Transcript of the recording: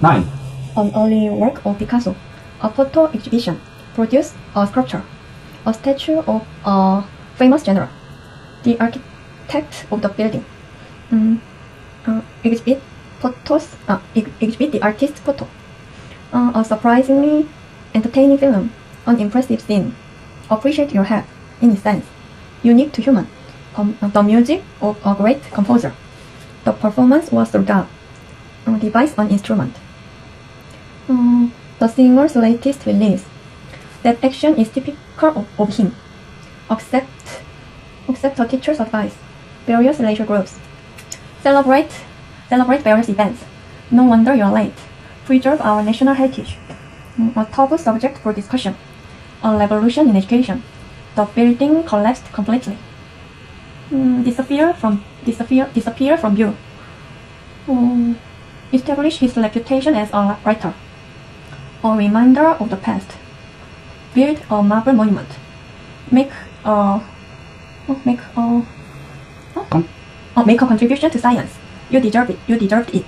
9. An early work of Picasso, a photo exhibition, produced a sculpture, a statue of a famous general, the architect of the building. Mm, uh, exhibit photos, uh, ex- exhibit the artist's photo. Uh, a surprisingly entertaining film, an impressive scene. Appreciate your head, in a sense, unique to human. Uh, the music of a great composer. The performance was throughout. Uh, device an instrument. Uh, the singer's latest release. That action is typical of, of him. Accept, accept a teacher's advice. Various leisure groups. Celebrate, celebrate various events. No wonder you're late. Preserve our national heritage. Mm, A taboo subject for discussion. A revolution in education. The building collapsed completely. Mm, disappear from disappear disappear from view. Mm, establish his reputation as a writer. A reminder of the past. Build a marble monument. Make a oh, make a oh, make a contribution to science. You deserve it. You deserved it.